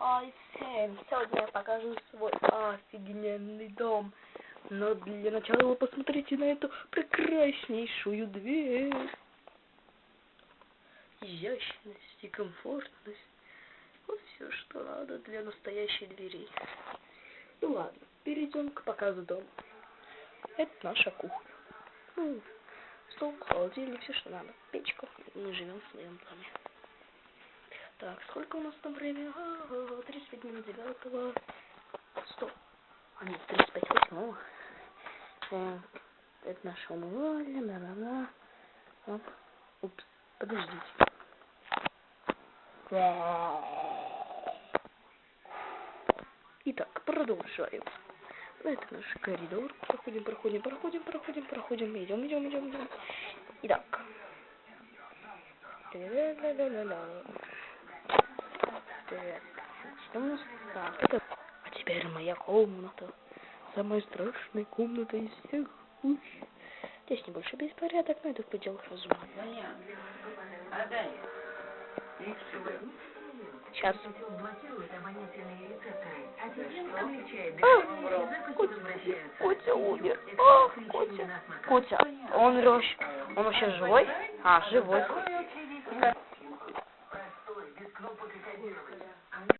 Хай всем! Сегодня я покажу свой офигенный дом. Но для начала посмотрите на эту прекраснейшую дверь. Изящность и комфортность. Вот все, что надо для настоящей двери. Ну ладно, перейдем к показу дома. Это наша кухня. Ну, стол, холодильник, все, что надо. Печка. Мы живем в своем доме. Так, сколько у нас там времени? А, 35 минут 9 100. А нет, 35 восьмого. Так, это наша умывальня, бла-бла-бла. Оп. Упс, подождите. Итак, продолжаем. Это наш коридор. Проходим, проходим, проходим, проходим, проходим. Идем, идем, идем, идем. Итак. Ля-ля-ля-ля-ля. Так, что у нас? Так. А теперь моя комната. Самая страшная комната из всех. Ух. Здесь небольшой беспорядок, но это в пределах разума. Сейчас. А, Котя, умер. А, Котя. Котя, он, вообще- он вообще живой? А, живой.